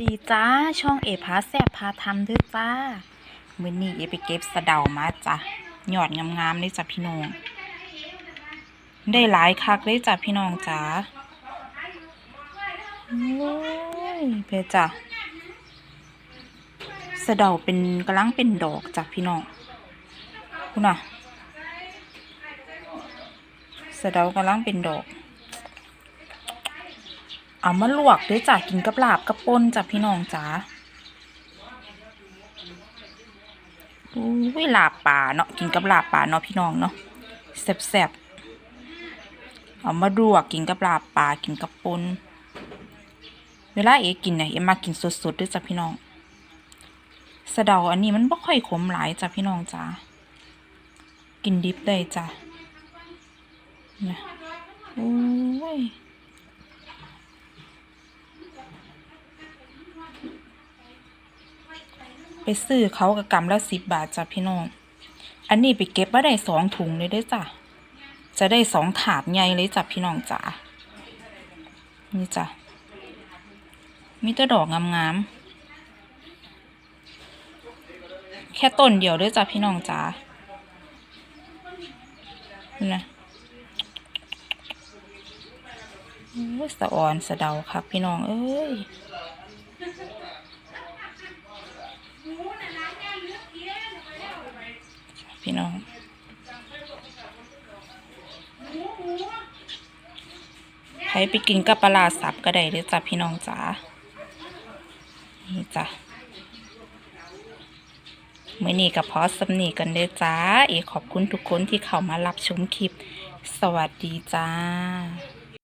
ดีจ้าช่องเอพาแซบพาทำด้วยจ้ามือนี้เอไปเก็บสะเดามาจ้ะหยอดงามๆเลยจ้ะพี่น้อง ได้หลายคักเลยจ้ะพี่น้องจ้าโอ้ยเพจ้ะสะเดาเป็นกำลังเป็นดอกจ้ะพี่น้องคุณน่ะสะเดากำลังเป็นดอก เอามาลวกด้วยจ้ะกินกับลาบกับป่นจ้ะพี่น้องจ้าอุ้ยลาบป่าเนาะกินกับลาบป่าเนาะพี่น้องเนาะแซ่บๆเอามาลวกกินกับลาบป่ากินกับป่นเวลาเอกินเนี่ยเอมากินสดๆด้วยจ้ะพี่น้องสะเดาอันนี้มันบ่ค่อยขมหลายจ้ะพี่น้องจ้ากินดิบได้จ้ะเนี่ยโอ้ย ไปซื้อเขากับกำละสิบบาทจ้ะพี่น้อง อันนี้ไปเก็บมาได้สองถุงเลยเด้จ้ะ จะได้สองถาดใหญ่เลยจ้ะพี่น้องจ๋านี่จ้ะ มีแต่ดอกงามๆ แค่ต้นเดียวด้อจ้ะพี่น้องจ๋านี่นะโอ้ยสะออนสะเดาครับพี่น้องเอ้ย พี่น้อง ใครไปกินกับปลาสับก็ได้เด้อจ้ะพี่น้องจ๋า นี่จ้ะมื่อนี้กับพอสำนีกันเด้อจ้า เอขอบคุณทุกคนที่เข้ามารับชมคลิป สวัสดีจ้า